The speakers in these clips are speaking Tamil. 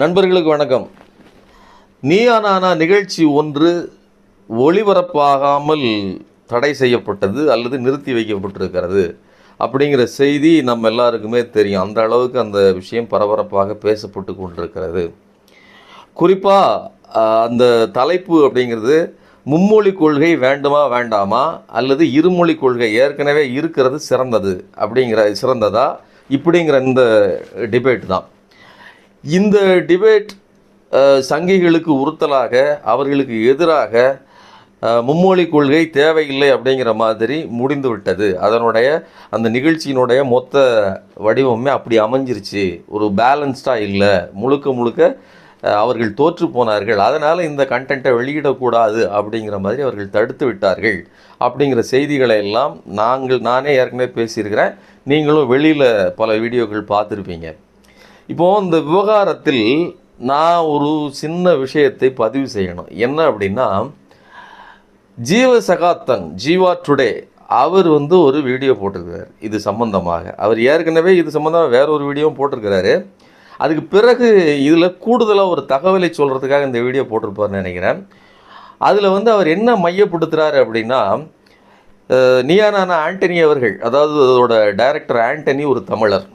நண்பர்களுக்கு வணக்கம். நீயா நானா நிகழ்ச்சி ஒன்று ஒளிபரப்பாகாமல் தடை செய்யப்பட்டது அல்லது நிறுத்தி வைக்கப்பட்டிருக்கிறது அப்படிங்கிற செய்தி நம்ம எல்லாருக்குமே தெரியும். அந்த அளவுக்கு அந்த விஷயம் பரபரப்பாக பேசப்பட்டு கொண்டிருக்கிறது. குறிப்பாக அந்த தலைப்பு அப்படிங்கிறது மும்மொழி கொள்கை வேண்டுமா வேண்டாமா அல்லது இருமொழி கொள்கை ஏற்கனவே இருக்கிறது சிறந்தது அப்படிங்கிற சிறந்ததா? இப்படிங்கிற இந்த டிபேட் தான். இந்த டிபேட் சங்கிகளுக்கு உறுத்தலாக அவர்களுக்கு எதிராக மும்மொழி கொள்கை தேவையில்லை அப்படிங்கிற மாதிரி முடிந்து விட்டது அதனுடைய அந்த நிகழ்ச்சியினுடைய மொத்த வடிவமே அப்படி அமைஞ்சிருச்சு. ஒரு பேலன்ஸ்டாக இல்லை. முழுக்க முழுக்க அவர்கள் தோற்று போனார்கள். அதனால் இந்த கண்டென்ட்டை வெளியிடக்கூடாது அப்படிங்கிற மாதிரி அவர்கள் தடுத்து விட்டார்கள். அப்படிங்கிற செய்திகளை எல்லாம் நாங்கள் நானே ஏற்கனவே பேசியிருக்கிறேன். நீங்களும் வெளியில் பல வீடியோக்கள் பார்த்துருப்பீங்க. இப்போது இந்த விவகாரத்தில் நான் ஒரு சின்ன விஷயத்தை பதிவு செய்யணும். என்ன அப்படின்னா ஜீவ சகாத்தன் ஜீவா டுடே அவர் வந்து ஒரு வீடியோ போட்டிருக்கிறார். இது சம்பந்தமாக. அவர் ஏற்கனவே இது சம்பந்தமாக வேற ஒரு வீடியோவும் போட்டிருக்கிறாரு. அதுக்கு பிறகு இதில் கூடுதலாக ஒரு தகவலை சொல்கிறதுக்காக இந்த வீடியோ போட்டிருப்பார்னு நினைக்கிறேன். அதில் வந்து அவர் என்ன மையப்படுத்துகிறாரு அப்படின்னா நியானான ஆண்டனி அவர்கள் அதாவது அதோட டைரக்டர் ஆண்டனி ஒரு தமிழர்.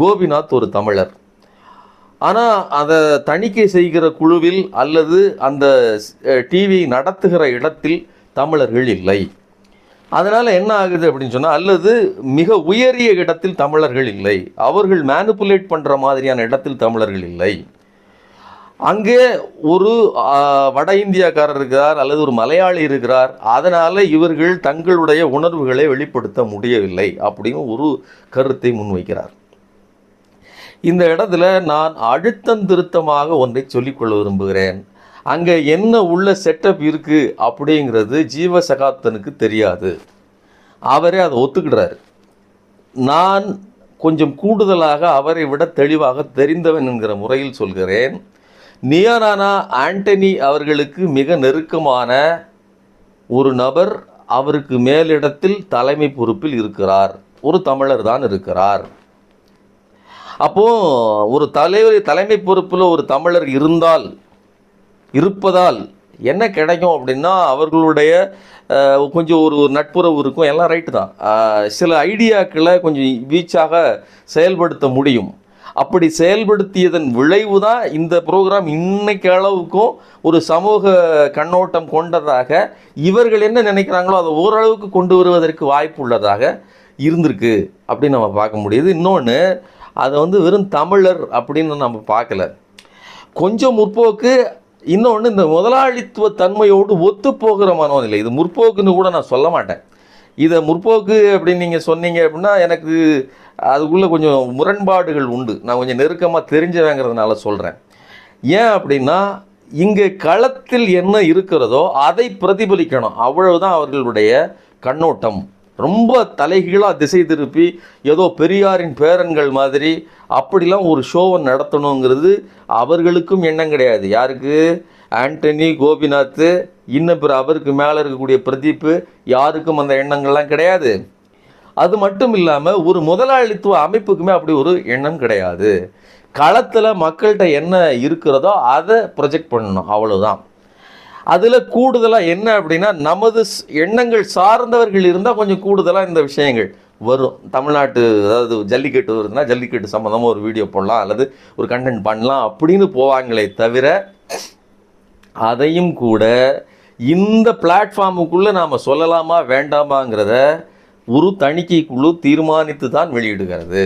கோபிநாத் ஒரு தமிழர். ஆனால் அதை தணிக்கை செய்கிற குழுவில் அல்லது அந்த டிவி நடத்துகிற இடத்தில் தமிழர்கள் இல்லை. அதனால் என்ன ஆகுது அப்படின்னு சொன்னால் அல்லது மிக உயரிய இடத்தில் தமிழர்கள் இல்லை. அவர்கள் மேனுப்புலேட் பண்ணுற மாதிரியான இடத்தில் தமிழர்கள் இல்லை. அங்கே ஒரு வட இந்தியாக்காரர் இருக்கிறார் அல்லது ஒரு மலையாளி இருக்கிறார். அதனால் இவர்கள் தங்களுடைய உணர்வுகளை வெளிப்படுத்த முடியவில்லை அப்படின்னு ஒரு கருத்தை முன்வைக்கிறார். இந்த இடத்துல நான் அழுத்தம் திருத்தமாக ஒன்றை சொல்லிக்கொள்ள விரும்புகிறேன். அங்கே என்ன உள்ள செட்டப் இருக்குது அப்படிங்கிறது ஜீவ சகாப்தனுக்கு தெரியாது. அவரே அதை ஒத்துக்கிடுறாரு. நான் கொஞ்சம் கூடுதலாக அவரை விட தெளிவாக தெரிந்தவன் என்கிற முறையில் சொல்கிறேன். நியானானா ஆண்டனி அவர்களுக்கு மிக நெருக்கமான ஒரு நபர் அவருக்கு மேலிடத்தில் தலைமை பொறுப்பில் இருக்கிறார். ஒரு தமிழர் தான் இருக்கிறார். அப்போ ஒரு தலைவர் தலைமை பொறுப்பில் ஒரு தமிழர் இருந்தால் இருப்பதால் என்ன கிடைக்கும் அப்படின்னா அவர்களுடைய கொஞ்சம் ஒரு ஒரு நட்புறவு இருக்கும். எல்லாம் ரைட்டு தான். சில ஐடியாக்களை கொஞ்சம் வீச்சாக செயல்படுத்த முடியும். அப்படி செயல்படுத்தியதன் விளைவு தான் இந்த ப்ரோக்ராம் இன்னைக்கு அளவுக்கும் ஒரு சமூக கண்ணோட்டம் கொண்டதாக இவர்கள் என்ன நினைக்கிறாங்களோ அதை ஓரளவுக்கு கொண்டு வருவதற்கு வாய்ப்பு உள்ளதாக இருந்திருக்கு அப்படின்னு நம்ம பார்க்க முடியுது. இன்னொன்று அதை வந்து வெறும் தமிழர் அப்படின்னு நம்ம பார்க்கல. கொஞ்சம் முற்போக்கு இன்னொன்று இந்த முதலாளித்துவ தன்மையோடு ஒத்து போகிற மனோநிலை. இது முற்போக்குன்னு கூட நான் சொல்ல மாட்டேன். இதை முற்போக்கு அப்படின்னு நீங்கள் சொன்னீங்க அப்படின்னா எனக்கு அதுக்குள்ளே கொஞ்சம் முரண்பாடுகள் உண்டு. நான் கொஞ்சம் நெருக்கமாக தெரிஞ்சவங்கிறதுனால சொல்கிறேன் ஏன் அப்படின்னா இங்கே களத்தில் என்ன இருக்கிறதோ அதை பிரதிபலிக்கணும். அவ்வளவுதான் அவர்களுடைய கண்ணோட்டம். ரொம்ப தலைகீழாக திசை திருப்பி ஏதோ பெரியாரின் பேரன்கள் மாதிரி அப்படிலாம் ஒரு ஷோவை நடத்தணுங்கிறது அவர்களுக்கும் எண்ணம் கிடையாது. யாருக்கு? ஆண்டனி கோபிநாத் இன்னும் பிற அவருக்கு மேலே இருக்கக்கூடிய பிரதீப்பு யாருக்கும் அந்த எண்ணங்கள்லாம் கிடையாது. அது மட்டும் இல்லாமல் ஒரு முதலாளித்துவ அமைப்புக்குமே அப்படி ஒரு எண்ணம் கிடையாது. களத்தில் மக்கள்கிட்ட என்ன இருக்கிறதோ அதை ப்ரொஜெக்ட் பண்ணணும். அவ்வளோதான் அதில் கூடுதலாக என்ன அப்படின்னா நமது எண்ணங்கள் சார்ந்தவர்கள் இருந்தால் கொஞ்சம் கூடுதலாக இந்த விஷயங்கள் வரும். தமிழ்நாட்டு அதாவது ஜல்லிக்கட்டு வருதுன்னா ஜல்லிக்கட்டு சம்மந்தமாக ஒரு வீடியோ போடலாம் அல்லது ஒரு கண்டென்ட் பண்ணலாம் அப்படின்னு போவாங்களே தவிர அதையும் கூட இந்த பிளாட்ஃபார்முக்குள்ளே நாம் சொல்லலாமா வேண்டாமாங்கிறத ஒரு தணிக்கை குழு தீர்மானித்து தான் வெளியிடுகிறது.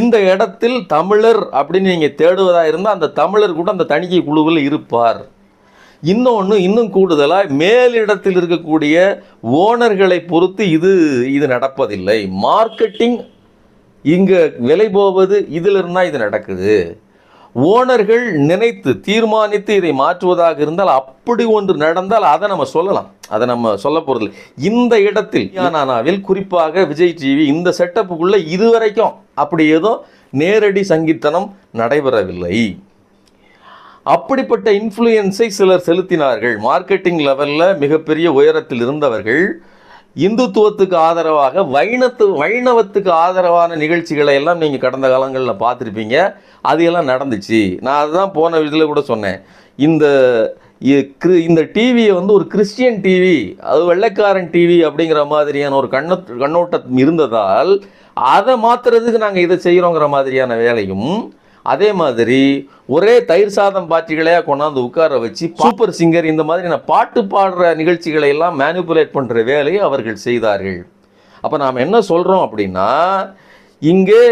இந்த இடத்தில் தமிழர் அப்படின்னு நீங்கள் தேடுவதாக இருந்தால் அந்த தமிழர் கூட அந்த தணிக்கை குழுவில் இருப்பார். இன்னொன்று இன்னும் கூடுதலாக மேலிடத்தில் இருக்கக்கூடிய ஓனர்களை பொறுத்து இது இது நடப்பதில்லை. மார்க்கெட்டிங் இங்கே விலை போவது இதில் இருந்தால் இது நடக்குது. ஓனர்கள் நினைத்து தீர்மானித்து இதை மாற்றுவதாக இருந்தால் அப்படி ஒன்று நடந்தால் அதை நம்ம சொல்லலாம். அதை நம்ம சொல்ல போகிறது இந்த இடத்தில் யானானாவில் குறிப்பாக விஜய் டிவி இந்த செட்டப்புக்குள்ளே இதுவரைக்கும் அப்படி ஏதோ நேரடி சங்கீத்தனம் நடைபெறவில்லை. அப்படிப்பட்ட இன்ஃப்ளூயன்ஸை சிலர் செலுத்தினார்கள். மார்க்கெட்டிங் லெவலில் மிகப்பெரிய உயரத்தில் இருந்தவர்கள் இந்துத்துவத்துக்கு ஆதரவாக வைணத்து வைணவத்துக்கு ஆதரவான நிகழ்ச்சிகளை எல்லாம் நீங்கள் கடந்த காலங்களில் பார்த்துருப்பீங்க. அது எல்லாம் நடந்துச்சு. நான் அதுதான் போன இதில் கூட சொன்னேன். இந்த இ- கிரு- இந்த டிவியை வந்து ஒரு கிறிஸ்டியன் டிவி அது வெள்ளைக்காரன் டிவி அப்படிங்கிற மாதிரியான ஒரு கண்ண கண்ணோட்டம் இருந்ததால் அதை மாற்றுறதுக்கு நாங்கள் இதை செய்கிறோங்கிற மாதிரியான வேலையும் அதே மாதிரி ஒரே தயிர் சாதம் பாட்டிகளையா கொண்டாந்து உட்கார வச்சு சூப்பர் சிங்கர் இந்த மாதிரி நான் பாட்டு பாடுற நிகழ்ச்சிகளை எல்லாம் மேனிப்புலேட் பண்ணுற வேலையை அவர்கள் செய்தார்கள். அப்போ நாம் என்ன சொல்கிறோம் அப்படின்னா இங்கே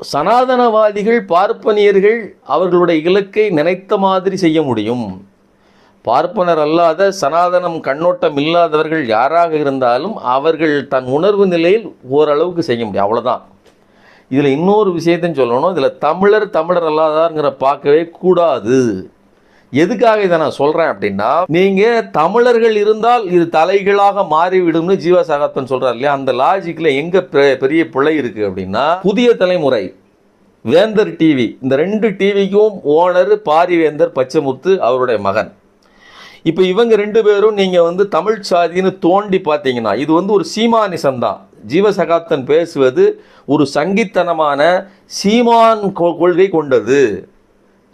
சனாதனவாதிகள் பார்ப்பனியர்கள் அவர்களுடைய இலக்கை நினைத்த மாதிரி செய்ய முடியும். பார்ப்பனர் அல்லாத சனாதனம் கண்ணோட்டம் இல்லாதவர்கள் யாராக இருந்தாலும் அவர்கள் தன் உணர்வு நிலையில் ஓரளவுக்கு செய்ய முடியும். அவ்வளவுதான். இதில் இன்னொரு விஷயத்தையும் சொல்லணும். இதில் தமிழர் தமிழர் அல்லாதாருங்கிற பார்க்கவே கூடாது. எதுக்காக இதை நான் சொல்கிறேன் அப்படின்னா நீங்கள் தமிழர்கள் இருந்தால் இது தலைகளாக மாறிவிடும்னு ஜீவா சகாத்தன் சொல்கிறார் இல்லையா? அந்த லாஜிக்கில் எங்கே பெரிய பிழை இருக்குது அப்படின்னா புதிய தலைமுறை வேந்தர் டிவி இந்த ரெண்டு டிவிக்கும் ஓனர் பாரிவேந்தர் பச்சைமுத்து அவருடைய மகன். இப்போ இவங்க ரெண்டு பேரும் நீங்கள் வந்து தமிழ் சாதின்னு தோண்டி பார்த்தீங்கன்னா இது வந்து ஒரு சீமானிசம் தான் ஜீவசகாப்தன் பேசுவது ஒரு சங்கித்தனமான சீமான் கொ- கொள்கை கொண்டது.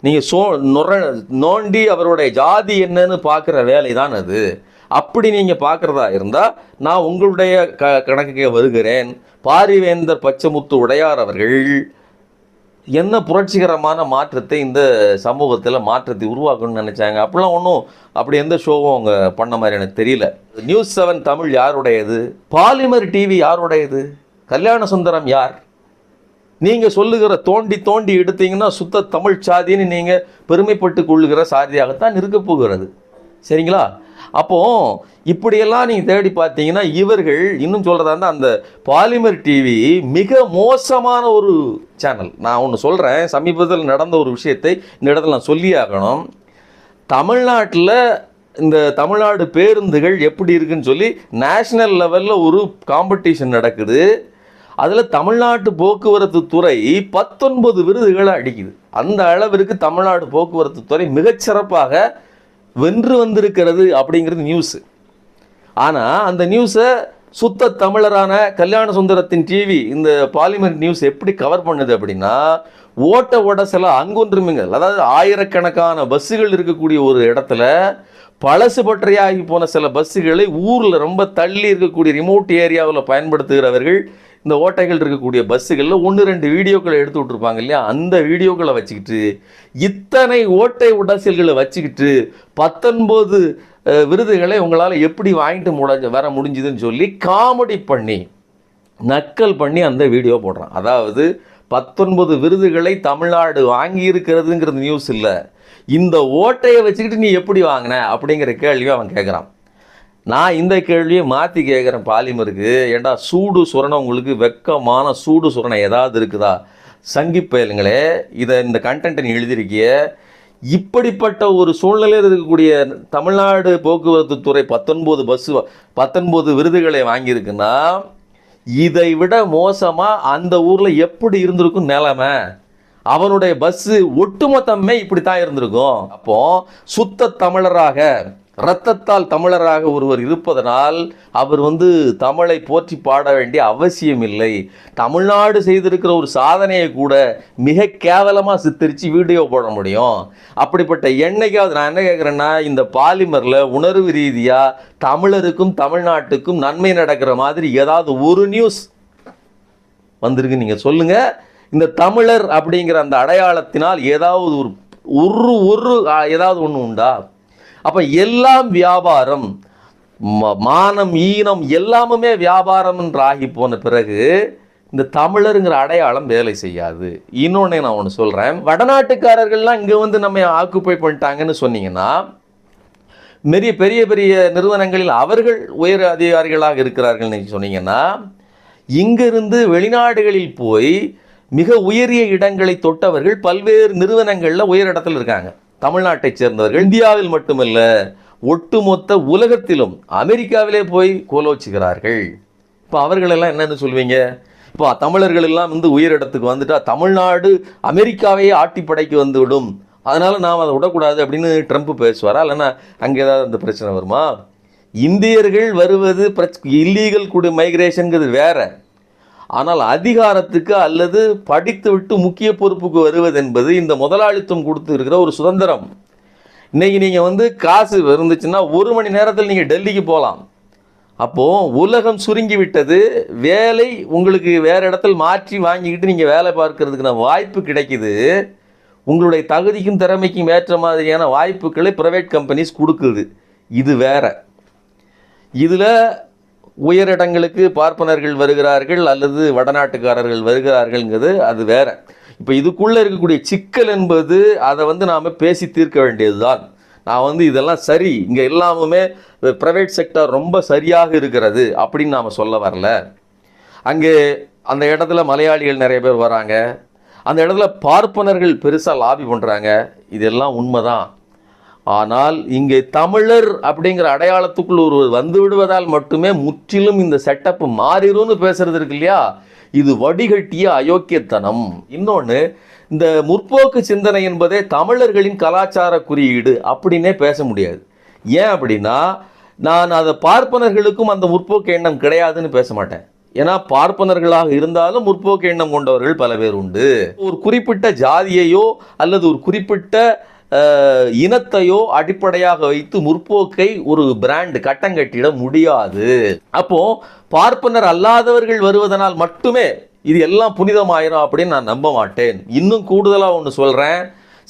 நீங்கள் சோ நுர நோண்டி அவருடைய ஜாதி என்னன்னு பார்க்குற வேலை தான் அது. அப்படி நீங்கள் பார்க்குறதா இருந்தால் நான் உங்களுடைய க கணக்குக்கே வருகிறேன். பாரிவேந்தர் பச்சமுத்து உடையார் அவர்கள் என்ன புரட்சிகரமான மாற்றத்தை இந்த சமூகத்தில் மாற்றத்தை உருவாக்கணும்னு நினச்சாங்க? அப்படிலாம் ஒன்றும் அப்படி எந்த ஷோவும் அவங்க பண்ண மாதிரி எனக்கு தெரியல. நியூஸ் செவன் தமிழ் யாருடையது? பாலிமர் டிவி யாருடையது? கல்யாண சுந்தரம் யார்? நீங்கள் சொல்லுகிற தோண்டி தோண்டி எடுத்தீங்கன்னா சுத்த தமிழ் சாதின்னு நீங்கள் பெருமைப்பட்டு கொள்ளுகிற சாதியாகத்தான் இருக்க போகிறது. சரிங்களா? அப்போது இப்படியெல்லாம் நீங்கள் தேடி பார்த்தீங்கன்னா இவர்கள் இன்னும் சொல்கிறதா இருந்தால் அந்த பாலிமர் டிவி மிக மோசமான ஒரு சேனல் நான் ஒன்று சொல்கிறேன் சமீபத்தில் நடந்த ஒரு விஷயத்தை இந்த இடத்துல நான் சொல்லி ஆகணும். தமிழ்நாட்டில் இந்த தமிழ்நாடு பேருந்துகள் எப்படி இருக்குன்னு சொல்லி நேஷ்னல் லெவலில் ஒரு காம்படிஷன் நடக்குது. அதில் தமிழ்நாட்டு போக்குவரத்து துறை பத்தொன்பது விருதுகளை அடிக்குது. அந்த அளவிற்கு தமிழ்நாடு போக்குவரத்து துறை மிகச்சிறப்பாக வென்று வந்திருக்கிறது அப்படிங்கிறது நியூஸு ஆனால் அந்த நியூஸை சுத்த தமிழரான கல்யாண சுந்தரத்தின் டிவி இந்த பாலிமர் நியூஸ் எப்படி கவர் பண்ணுது அப்படின்னா ஓட்ட ஓட சில அதாவது ஆயிரக்கணக்கான பஸ்ஸுகள் இருக்கக்கூடிய ஒரு இடத்துல பழசு பற்றையாகி போன சில பஸ்ஸுகளை ஊரில் ரொம்ப தள்ளி இருக்கக்கூடிய ரிமோட் ஏரியாவில் பயன்படுத்துகிறவர்கள் இந்த ஓட்டைகள் இருக்கக்கூடிய பஸ்ஸுகளில் ஒன்று ரெண்டு வீடியோக்களை எடுத்து விட்ருப்பாங்க இல்லையா? அந்த வீடியோக்களை வச்சுக்கிட்டு இத்தனை ஓட்டை உடசல்களை வச்சுக்கிட்டு பத்தொன்பது விருதுகளை உங்களால் எப்படி வாங்கிட்டு முடிஞ்ச வர முடிஞ்சுதுன்னு சொல்லி காமெடி பண்ணி நக்கல் பண்ணி அந்த வீடியோ போடுறான். அதாவது பத்தொன்பது விருதுகளை தமிழ்நாடு வாங்கி இருக்கிறதுங்கிறது நியூஸ் இல்லை. இந்த ஓட்டையை வச்சுக்கிட்டு நீ எப்படி வாங்கின அப்படிங்கிற கேள்வியை அவன் கேட்குறான் நான் இந்த கேள்வியை மாற்றி கேட்குறேன் பாலிமருக்கு. ஏண்டா சூடு சுரணை உங்களுக்கு வெக்கமான சூடு சுரணை ஏதாவது இருக்குதா? சங்கி பயலுங்களே இதை இந்த கண்டென்ட்டை நீ எழுதியிருக்கிய இப்படிப்பட்ட ஒரு சூழ்நிலையில் இருக்கக்கூடிய தமிழ்நாடு போக்குவரத்து துறை பத்தொன்பது பஸ்ஸு பத்தொன்பது விருதுகளை வாங்கியிருக்குன்னா இதை விட மோசமாக அந்த ஊரில் எப்படி இருந்திருக்கும் நிலமை? அவனுடைய பஸ்ஸு ஒட்டுமொத்தமே இப்படித்தான் இருந்திருக்கும். அப்போ சுத்த தமிழராக இரத்தத்தால் தமிழராக ஒருவர் இருப்பதனால் அவர் வந்து தமிழை போற்றி பாட வேண்டிய அவசியம் இல்லை தமிழ்நாடு செய்திருக்கிற ஒரு சாதனையை கூட மிக கேவலமாக சித்தரித்து வீடியோ போட முடியும். அப்படிப்பட்ட என்னைக்காவது நான் என்ன கேட்குறேன்னா இந்த பாலிமரில் உணர்வு ரீதியாக தமிழருக்கும் தமிழ்நாட்டுக்கும் நன்மை நடக்கிற மாதிரி ஏதாவது ஒரு நியூஸ் வந்திருக்கு நீங்கள் சொல்லுங்கள் இந்த தமிழர் அப்படிங்கிற அந்த அடையாளத்தினால் ஏதாவது ஒரு ஒரு ஒரு ஏதாவது ஒன்று உண்டா? அப்போ எல்லாம் வியாபாரம் ம- மானம் ஈனம் எல்லாமுமே வியாபாரம் என்று ஆகி போன பிறகு இந்த தமிழருங்கிற அடையாளம் வேலை செய்யாது. இன்னொன்று நான் ஒன்று சொல்கிறேன் வடநாட்டுக்காரர்கள்லாம் இங்கே வந்து நம்ம ஆக்குப்பை பண்ணிட்டாங்கன்னு சொன்னீங்கன்னா நிறைய பெரிய பெரிய நிறுவனங்களில் அவர்கள் உயர் அதிகாரிகளாக இருக்கிறார்கள் சொன்னீங்கன்னா இங்கிருந்து வெளிநாடுகளில் போய் மிக உயரிய இடங்களை தொட்டவர்கள் பல்வேறு நிறுவனங்களில் உயர் இடத்துல இருக்காங்க. தமிழ்நாட்டைச் சேர்ந்தவர்கள் இந்தியாவில் மட்டுமல்ல ஒட்டுமொத்த உலகத்திலும் அமெரிக்காவிலே போய் கோலோச்சுகிறார்கள். இப்போ அவர்களெல்லாம் என்னென்னு சொல்வீங்க? இப்போ தமிழர்கள் எல்லாம் வந்து உயிரிடத்துக்கு வந்துட்டால் வந்துட்டா தமிழ்நாடு அமெரிக்காவையே ஆட்டி படைக்கு வந்து விடும் அதனால் நாம் அதை விடக்கூடாது அப்படின்னு ட்ரம்ப் பேசுவாரா? இல்லைன்னா அங்கே ஏதாவது அந்த பிரச்சனை வருமா? இந்தியர்கள் வருவது இல்லீகல் குடி மைக்ரேஷனுங்கிறது வேறு. ஆனால் அதிகாரத்துக்கு அல்லது படித்துவிட்டு முக்கிய பொறுப்புக்கு வருவது என்பது இந்த முதலாளித்துவம் கொடுத்து இருக்கிற ஒரு சுதந்திரம். இன்னைக்கு நீங்கள் வந்து காசு இருந்துச்சுன்னா ஒரு மணி நேரத்தில் நீங்கள் டெல்லிக்கு போகலாம் அப்போது உலகம் சுருங்கி விட்டது. வேலை உங்களுக்கு வேறு இடத்துல மாற்றி வாங்கிக்கிட்டு நீங்கள் வேலை பார்க்கறதுக்கான வாய்ப்பு கிடைக்குது. உங்களுடைய தகுதிக்கும் திறமைக்கும் ஏற்ற மாதிரியான வாய்ப்புகளை ப்ரைவேட் கம்பெனிஸ் கொடுக்குது. இது வேற. இதில் உயரிடங்களுக்கு பார்ப்பனர்கள் வருகிறார்கள் அல்லது வடநாட்டுக்காரர்கள் வருகிறார்கள்ங்கிறது அது வேற. இப்போ இதுக்குள்ளே இருக்கக்கூடிய சிக்கல் என்பது அதை வந்து நாம் பேசி தீர்க்க வேண்டியதுதான். நான் வந்து இதெல்லாம் சரி இங்கே எல்லாமுமே ப்ரைவேட் செக்டர் ரொம்ப சரியாக இருக்கிறது அப்படின்னு நாம் சொல்ல வரல. அங்கே அந்த இடத்துல மலையாளிகள் நிறைய பேர் வராங்க. அந்த இடத்துல பார்ப்பனர்கள் பெருசாக லாபி பண்ணுறாங்க இதெல்லாம் உண்மைதான். ஆனால் இங்கே தமிழர் அப்படிங்கிற அடையாளத்துக்குள் ஒருவர் வந்து விடுவதால் மட்டுமே முற்றிலும் இந்த செட்டப் மாறிடும்னு பேசுறது இருக்கு இல்லையா? இது வடிகட்டிய அயோக்கியத்தனம். இன்னொன்று இந்த முற்போக்கு சிந்தனை என்பதே தமிழர்களின் கலாச்சார குறியீடு அப்படின்னே பேச முடியாது. ஏன் அப்படின்னா நான் அதை பார்ப்பனர்களுக்கும் அந்த முற்போக்கு எண்ணம் கிடையாதுன்னு பேச மாட்டேன். ஏன்னா பார்ப்பனர்களாக இருந்தாலும் முற்போக்கு எண்ணம் கொண்டவர்கள் பல பேர் உண்டு. ஒரு குறிப்பிட்ட ஜாதியையோ அல்லது ஒரு குறிப்பிட்ட இனத்தையோ அடிப்படையாக வைத்து முற்போக்கை ஒரு பிராண்ட் கட்டங்கட்டிட முடியாது. அப்போ பார்ப்பனர் அல்லாதவர்கள் வருவதனால் மட்டுமே இது எல்லாம் புனிதமாயிரும் அப்படின்னு நான் நம்ப மாட்டேன். இன்னும் கூடுதலாக ஒன்று சொல்கிறேன்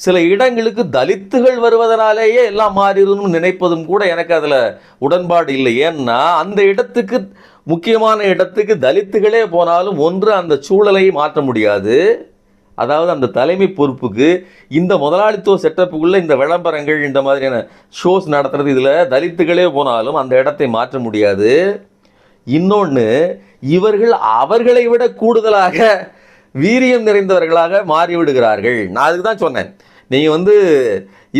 சில இடங்களுக்கு தலித்துகள் வருவதனாலேயே எல்லாம் மாறிடும்னு நினைப்பதும் கூட எனக்கு அதில் உடன்பாடு இல்லை. ஏன்னா அந்த இடத்துக்கு முக்கியமான இடத்துக்கு தலித்துகளே போனாலும் ஒன்று அந்த சூழலை மாற்ற முடியாது. அதாவது அந்த தலைமை பொறுப்புக்கு இந்த முதலாளித்துவ செட்டப்புக்குள்ளே இந்த விளம்பரங்கள் இந்த மாதிரியான ஷோஸ் நடத்துறது இதில் தலித்துகளே போனாலும் அந்த இடத்தை மாற்ற முடியாது. இன்னொன்று இவர்கள் அவர்களை விட கூடுதலாக வீரியம் நிறைந்தவர்களாக மாறிவிடுகிறார்கள். நான் அதுக்கு தான் சொன்னேன். நீங்கள் வந்து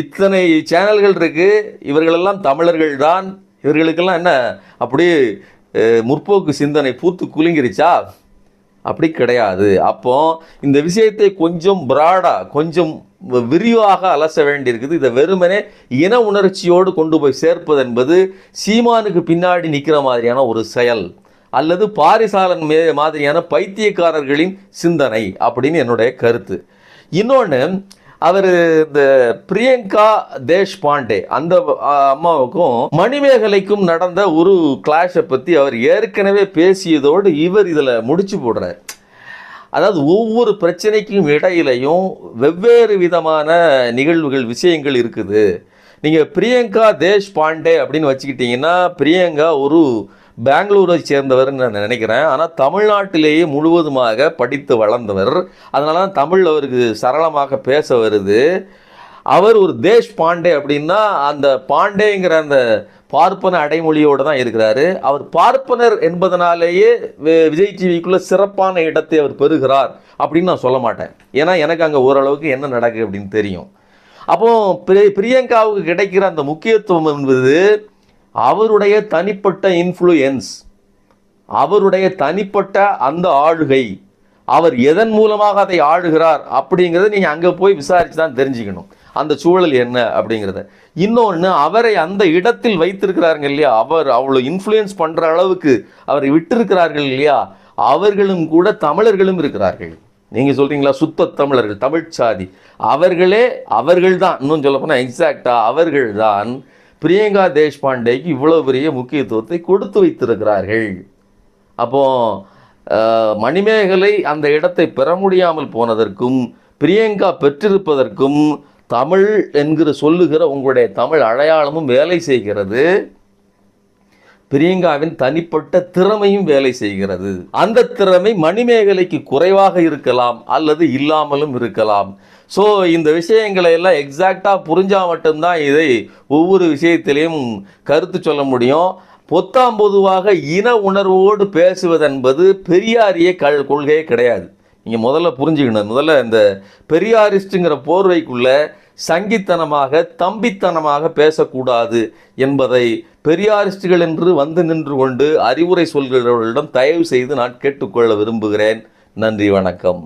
இத்தனை சேனல்கள் இருக்குது இவர்களெல்லாம் தமிழர்கள் தான். இவர்களுக்கெல்லாம் என்ன அப்படியே முற்போக்கு சிந்தனை பூத்து குலுங்கிருச்சா? அப்படி கிடையாது. அப்போ இந்த விஷயத்தை கொஞ்சம் ப்ராடாக கொஞ்சம் விரிவாக அலச வேண்டியிருக்குது. இதை வெறுமனே இன உணர்ச்சியோடு கொண்டு போய் சேர்ப்பது என்பது சீமானுக்கு பின்னாடி நிற்கிற மாதிரியான ஒரு செயல் அல்லது பாரிசாலன் மே மாதிரியான பைத்தியக்காரர்களின் சிந்தனை அப்படின்னு என்னுடைய கருத்து. இன்னொன்று அவர் இந்த பிரியங்கா தேஷ்பாண்டே அந்த அம்மாவுக்கும் மணிமேகலைக்கும் நடந்த ஒரு கிளாஷை பற்றி அவர் ஏற்கனவே பேசியதோடு இவர் இதில் முடிச்சு போடுறார். அதாவது ஒவ்வொரு பிரச்சனைக்கும் இடையிலையும் வெவ்வேறு விதமான நிகழ்வுகள் விஷயங்கள் இருக்குது. நீங்கள் பிரியங்கா தேஷ்பாண்டே அப்படின்னு வச்சுக்கிட்டிங்கன்னா பிரியங்கா ஒரு பெங்களூரை சேர்ந்தவர்னு நான் நினைக்கிறேன். ஆனால் தமிழ்நாட்டிலேயே முழுவதுமாக படித்து வளர்ந்தவர். அதனால தான் தமிழ் அவருக்கு சரளமாக பேச வருது. அவர் ஒரு தேஷ் பாண்டே அப்படின்னா அந்த பாண்டேங்கிற அந்த பார்ப்பன அடைமொழியோடு தான் இருக்கிறாரு. அவர் பார்ப்பனர் என்பதனாலேயே வி- விஜய் டிவிக்குள்ளே சிறப்பான இடத்தை அவர் பெறுகிறார் அப்படின்னு நான் சொல்ல மாட்டேன். ஏன்னா எனக்கு அங்கே ஓரளவுக்கு என்ன நடக்குது அப்படின்னு தெரியும். அப்போ பிரி- பிரியங்காவுக்கு கிடைக்கிற அந்த முக்கியத்துவம் என்பது அவருடைய தனிப்பட்ட இன்ஃப்ளூயன்ஸ் அவருடைய தனிப்பட்ட அந்த ஆளுகை அவர் எதன் மூலமாக அதை ஆளுகிறார் அப்படிங்கிறத நீங்கள் அங்கே போய் விசாரித்து தான் தெரிஞ்சுக்கணும். அந்த சூழல் என்ன அப்படிங்கிறத. இன்னொன்று அவரை அந்த இடத்தில் வைத்திருக்கிறாருங்க இல்லையா? அவர் அவ்வளோ இன்ஃப்ளூயன்ஸ் பண்ணுற அளவுக்கு அவரை விட்டிருக்கிறார்கள் இல்லையா? அவர்களும் கூட தமிழர்களும் இருக்கிறார்கள். நீங்கள் சொல்கிறீங்களா சுத்த தமிழர்கள் தமிழ்ச்சாதி. அவர்களே அவர்கள் தான் இன்னும் சொல்ல போனால் எக்ஸாக்டாக அவர்கள் தான் பிரியங்கா தேஷ்பாண்டேக்கு இவ்வளோ பெரிய முக்கியத்துவத்தை கொடுத்து வைத்திருக்கிறார்கள். அப்போ மணிமேகலை அந்த இடத்தை பெற முடியாமல் போனதற்கும் பிரியங்கா பெற்றிருப்பதற்கும் தமிழ் என்கிற சொல்லுகிற உங்களுடைய தமிழ் அடையாளமும் வேலை செய்கிறது. பிரியங்காவின் தனிப்பட்ட திறமையும் வேலை செய்கிறது. அந்த திறமை மணிமேகலைக்கு குறைவாக இருக்கலாம் அல்லது இல்லாமலும் இருக்கலாம். ஸோ இந்த விஷயங்களை எல்லாம் எக்ஸாக்டாக புரிஞ்சால் மட்டும்தான் இதை ஒவ்வொரு விஷயத்திலையும் கருத்து சொல்ல முடியும். பொத்தாம் பொதுவாக இன உணர்வோடு பேசுவதென்பது பெரியாரிய கல் கொள்கையே கிடையாது. நீங்கள் முதல்ல புரிஞ்சுக்கணும். முதல்ல இந்த பெரியாரிஸ்ட்டுங்கிற போர்வைக்குள்ளே சங்கித்தனமாக தம்பித்தனமாக பேசக்கூடாது என்பதை பெரியாரிஸ்டுகள் என்று வந்து நின்று கொண்டு அறிவுரை சொல்கிறவர்களிடம் தயவு செய்து நான் கேட்டுக்கொள்ள விரும்புகிறேன். நன்றி வணக்கம்.